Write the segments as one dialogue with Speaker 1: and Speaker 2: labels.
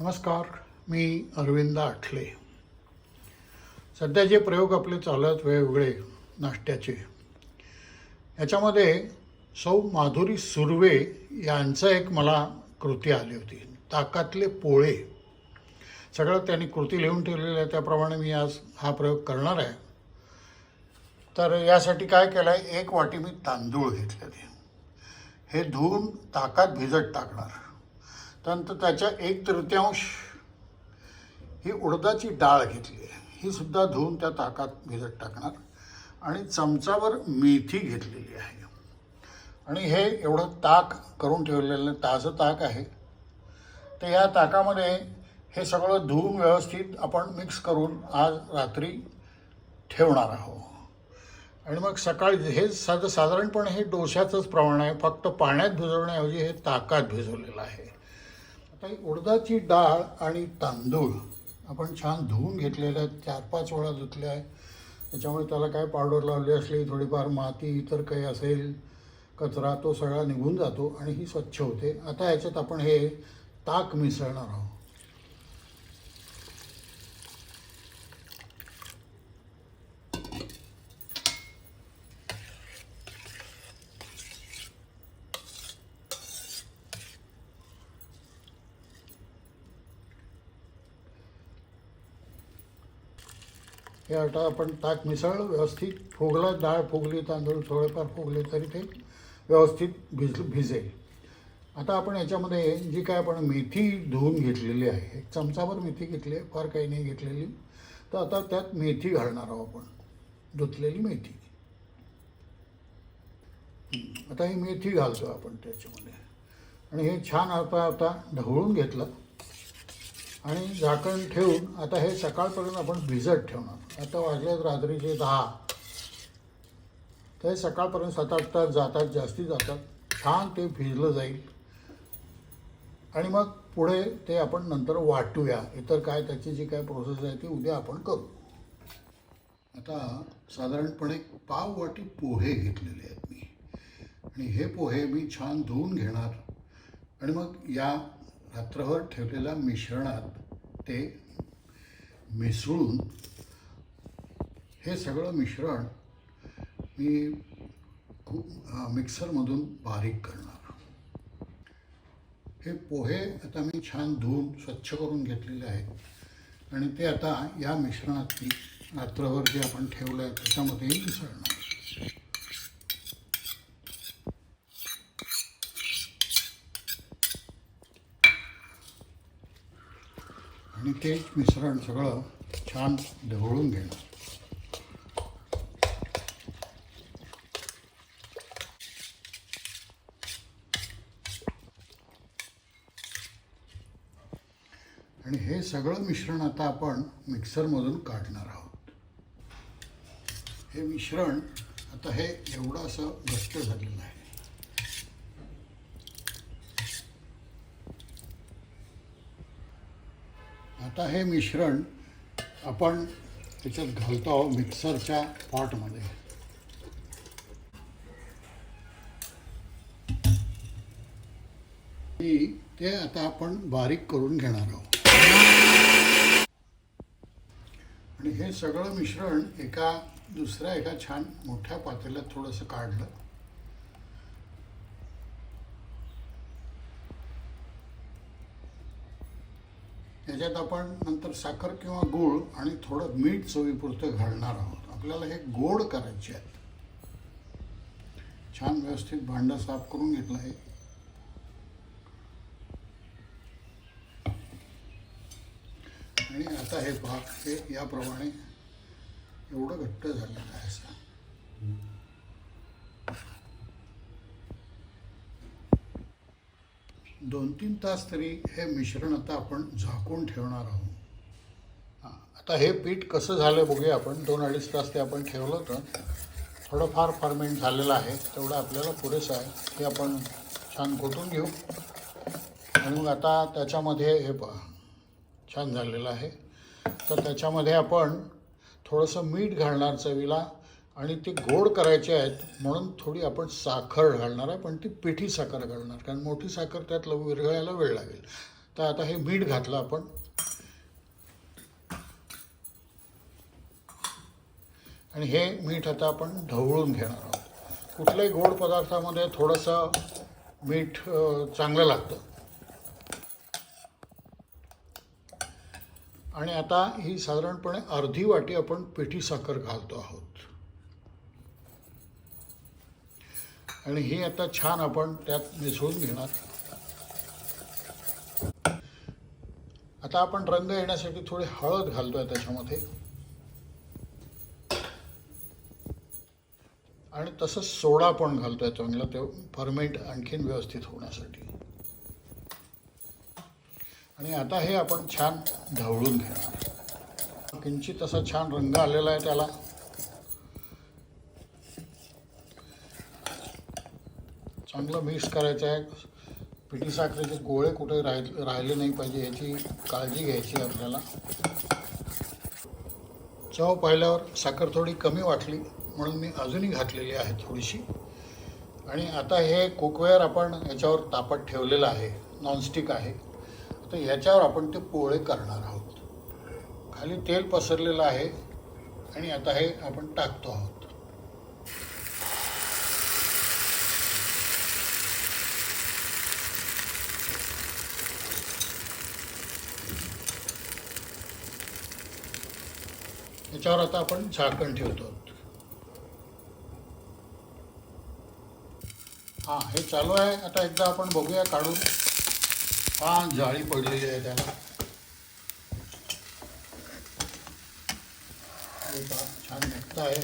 Speaker 1: नमस्कार मी अरविंद आठले. सध्या जे प्रयोग आपले चालत वेगवेगळे नाश्त्याचे याच्यामध्ये सौ माधुरी सुर्वे यांचं एक मला कृती आली होती ताकातले पोळे. सगळं त्यांनी कृती लिहून ठेवलेली आहे त्याप्रमाणे मी आज हा प्रयोग करणार आहे. तर यासाठी काय केलं आहे एक वाटी मी तांदूळ घेतलेले. हे धुवून ताकात भिजत टाकणार. त्यानंतर त्याच्या एक तृतीयांश. ही उडदाची डाळ घेतली आहे. ही सुद्धा धुवून त्या ताकात भिजत टाकणार. आणि चमचावर मेथी घेतलेली आहे. आणि हे एवढं ताक करून ठेवलेलं ताजं ताक आहे. तर या ताकामध्ये हे सगळं धुवून व्यवस्थित आपण मिक्स करून आज रात्री ठेवणार आहोत. आणि मग सकाळी हे साधं साधारणपणे हे डोश्याचंच प्रमाण आहे. फक्त पाण्यात भिजवण्याऐवजी हे ताकात भिजवलेलं आहे. आता ही उडदाची डाळ आणि तांदूळ आपण छान धुवून घेतलेले आहेत. चार पाच वेळा धुतले आहे त्याच्यामुळे त्याला काय पावडर लावली असली थोडीफार माती इतर काही असेल कचरा तो सगळा निघून जातो आणि ही स्वच्छ होते. आता याच्यात आपण हे ताक मिसळणार आहोत. हे आता आपण ताक मिसळलं व्यवस्थित फुगलं डाळ फुगली तांदूळ थोडेफार फुगले तरी ते व्यवस्थित भिज भिजेल. आता आपण याच्यामध्ये जी काय आपण मेथी धुवून घेतलेली आहे एक चमचाभर मेथी घेतली आहे फार काही नाही घेतलेली. तर आता त्यात मेथी घालणार आहोत आपण धुतलेली मेथी. आता ही मेथी घालतो आपण त्याच्यामध्ये. आणि हे छान आता आता ढवळून घेतलं. आणि झाकण ठेवून आता हे सकाळपर्यंत आपण भिजत ठेवणार. आता वाजलेत रात्रीचे दहा. ते सकाळपर्यंत सात आठ तास जातात जास्ती जातात. छान ते भिजलं जाईल. आणि मग पुढे ते आपण नंतर वाटूया. इतर काय त्याची जी काय प्रोसेस आहे ती उद्या आपण करू. आता साधारणपणे पाव वाटी पोहे घेतलेले आहेत मी. आणि हे पोहे मी छान धुवून घेणार. आणि मग या रात्रभर ठेवलेल्या मिश्रणात ते मिसळून हे सगळं मिश्रण मी खूप मिक्सरमधून बारीक करणार. हे पोहे आता मी छान धुवून स्वच्छ करून घेतलेले आहेत. आणि ते आता या मिश्रणात मी रात्रभर जे आपण ठेवलं आहे त्याच्यामध्ये मिसळणार. आणि ते मिश्रण सगळं छान ढवळून घेणार. आणि हे सगळं मिश्रण आता आपण मिक्सरमधून काढणार आहोत. हे मिश्रण आता हे एवढं असं घट्ट झालेलं आहे. आता हे मिश्रण आपण त्याच्यात घालतो आहोत मिक्सरच्या पॉटमध्ये. ते आता आपण बारीक करून घेणार आहोत. आणि हे सगळं मिश्रण एका दुसऱ्या एका छान मोठ्या पातेल्यात थोडंसं काढलं. त्याच्यात आपण नंतर साखर किंवा गूळ आणि थोडं मीठ चवीपुरतं घालणार आहोत. आपल्याला हे गोड करायचे आहेत. छान व्यवस्थित भांडं साफ करून घेतलं आहे. आणि आता हे भाग हे याप्रमाणे एवढं घट्ट झालेलं आहे असं. दोन तीन तास तरी हे मिश्रण आता आपण झाकून ठेवणार आहोत. आता हे पीठ कसं झालं बघूया आपण. दोन अडीच तास ते आपण ठेवलं होतं. थोडंफार फर्मेंट झालेलं आहे. तेवढं आपल्याला पुरेसं आहे. ते आपण छान घोटून घेऊ. आणि मग आता त्याच्यामध्ये हे पहा. छान झालेलं आहे. तर त्याच्यामध्ये आपण थोडंसं मीठ घालणार चवीला आणि ते गोड करायचे आहेत म्हणून थोडी आपण साखर घालणार आहे पण ती पिठी साखर घालणार कारण मोठी साखर त्यात लव- विरघळायला वेळ लागेल. तर आता हे मीठ घातलं आपण. आणि हे मीठ आता आपण ढवळून घेणार आहोत. कुठल्याही गोड पदार्थामध्ये थोडंसं मीठ चांगलं लागतं. आणि आता ही साधारणपणे अर्धी वाटी आपण पिठी साखर घालतो आहोत. आणि ही आता छान आपण त्यात मिसळून घेणार. आता आपण रंग येण्यासाठी थोडी हळद घालतोय त्याच्यामध्ये. आणि तसंच सोडा पण घालतोय चांगला ते फर्मेंट आणखीन व्यवस्थित होण्यासाठी. आणि आता हे आपण छान ढवळून घेणार. किंचित असा छान रंग आलेला आहे त्याला. चांगलं मिक्स करायचं आहे. पिठी साखरेचे गोळे कुठे राहि राहिले नाही पाहिजे याची काळजी घ्यायची आपल्याला. चव पाहिल्यावर साखर थोडी कमी वाटली म्हणून मी अजूनही घातलेली आहे थोडीशी. आणि आता हे कुकवेअर आपण याच्यावर तापत ठेवलेलं आहे. नॉनस्टिक आहे. तर याच्यावर आपण ते पोळे करणार आहोत. खाली तेल पसरलेलं आहे आणि आता हे आपण टाकतो आहोत. याच्यावर आता आपण झाकण ठेवतो आहोत. हा हे चालू आहे. आता एकदा आपण बघूया काढून. हा जाळी पडलेली आहे त्याला. छान मुक्त आहे.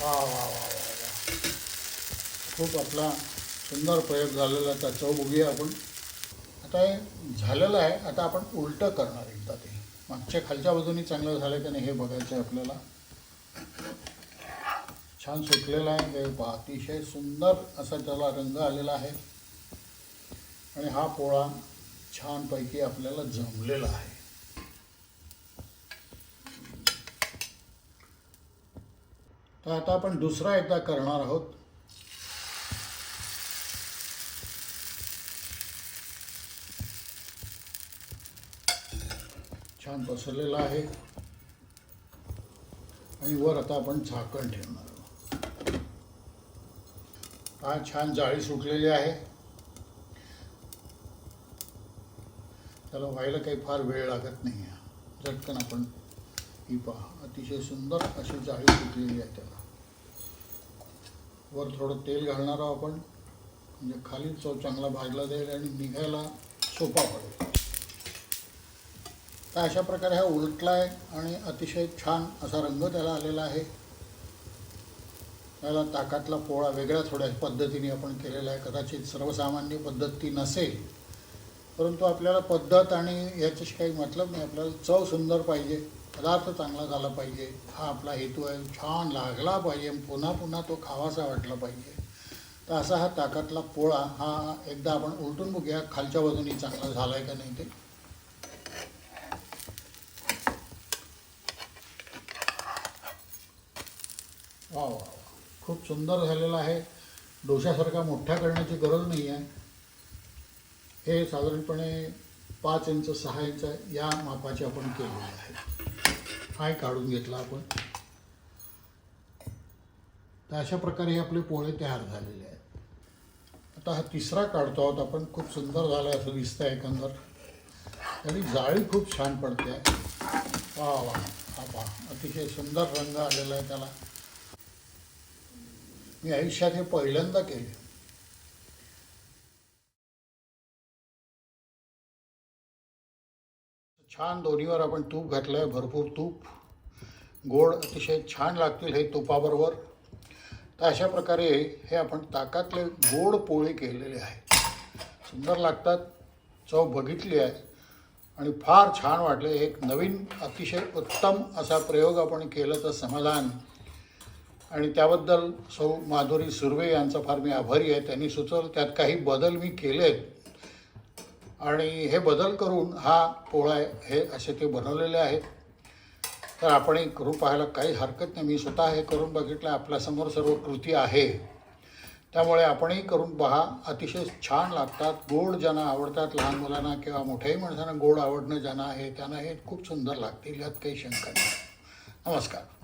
Speaker 1: वा वा वा वा वा. खूप आपला सुंदर प्रयोग झालेला आहे. त्याचा बघूया आपण. आता हे झालेलं आहे. आता आपण उलटं करणार एकदा ते. मागच्या खालच्या बाजूनी चांगलं झालं की नाही हे बघायचं आहे आपल्याला. छान सुटलेला आहे. पहा अतिशय सुंदर असा त्याला रंग आलेला आहे. आणि हा पोळा छानपैकी आपल्याला जमलेला आहे. तर आता आपण दुसरा एकदा करणार आहोत. छान पसरलेला आहे. आणि वर आता आपण झाकण ठेवणार आहोत. हा छान जाळी सुटलेली आहे. त्याला व्हायला काही फार वेळ लागत नाही आहे झटकन आपण ही पहा. अतिशय सुंदर अशी जाळी सुटलेली आहे त्याला. वर थोडं तेल घालणार आहोत आपण. म्हणजे खाली चव चांगला भाजला जाईल आणि निघायला सोपा पडेल. तर अशा प्रकारे हा उलटला आहे आणि अतिशय छान असा रंग त्याला आलेला आहे. त्याला ताकातला पोळा वेगळ्या थोड्या पद्धतीने आपण केलेला आहे. कदाचित सर्वसामान्य पद्धत ती नसेल. परंतु आपल्याला पद्धत आणि याच्याशी काही मतलब नाही. आपल्याला चव सुंदर पाहिजे. पदार्थ चांगला झाला पाहिजे. हा आपला हेतू आहे. छान लागला पाहिजे. पुन्हा पुन्हा तो खावासा वाटला पाहिजे. तर असा हा ताकातला पोळा हा एकदा आपण उलटून बघूया खालच्या बाजूने चांगला झाला आहे का नाही ते. वा वा खूप सुंदर झालेला आहे. डोशासारखा मोठा करण्याची गरज नाही आहे. हे साधारणपणे पाच इंच सहा इंच या मापाचे आपण केलेले आहे. हाय काढून घेतला आपण. तर अशा प्रकारे हे आपले पोळे तयार झालेले आहेत. आता हा तिसरा काढतो आहोत आपण. खूप सुंदर झाला आहे असं दिसतं आहे एकंदर. तरी जाळी खूप छान पडते. आहे वा वा. हा पहा. अतिशय सुंदर रंग आलेला आहे त्याला. मी आयुष्यात हे पहिल्यांदा केले. छान दोन्हीवर आपण तूप घातलं आहे भरपूर तूप. गोड अतिशय छान लागतील हे तुपाबरोबर. तर अशा प्रकारे हे आपण ताकातले गोड पोळे केलेले आहेत सुंदर लागतात चव बघितली आहे. आणि फार छान वाटले एक नवीन अतिशय उत्तम असा प्रयोग आपण केलं तर समाधान. आणि त्याबद्दल सौ माधुरी सुर्वे यांचा फार मी आभारी आहे. त्यांनी सुचवलं त्यात काही बदल मी केलेत. आणि हे बदल करून हा पोळा आहे हे असे ते बनवलेले आहेत. तर आपण हे करून पाहायला काही हरकत नाही. मी स्वतः हे करून बघितलं आपल्यासमोर सर्व कृती आहे. त्यामुळे आपणही करून पहा. अतिशय छान लागतात. गोड ज्यांना आवडतात लहान मुलांना किंवा मोठ्याही माणसांना गोड आवडणं ज्यांना आहे त्यांना हे खूप सुंदर लागतील यात काही शंका नाही. नमस्कार.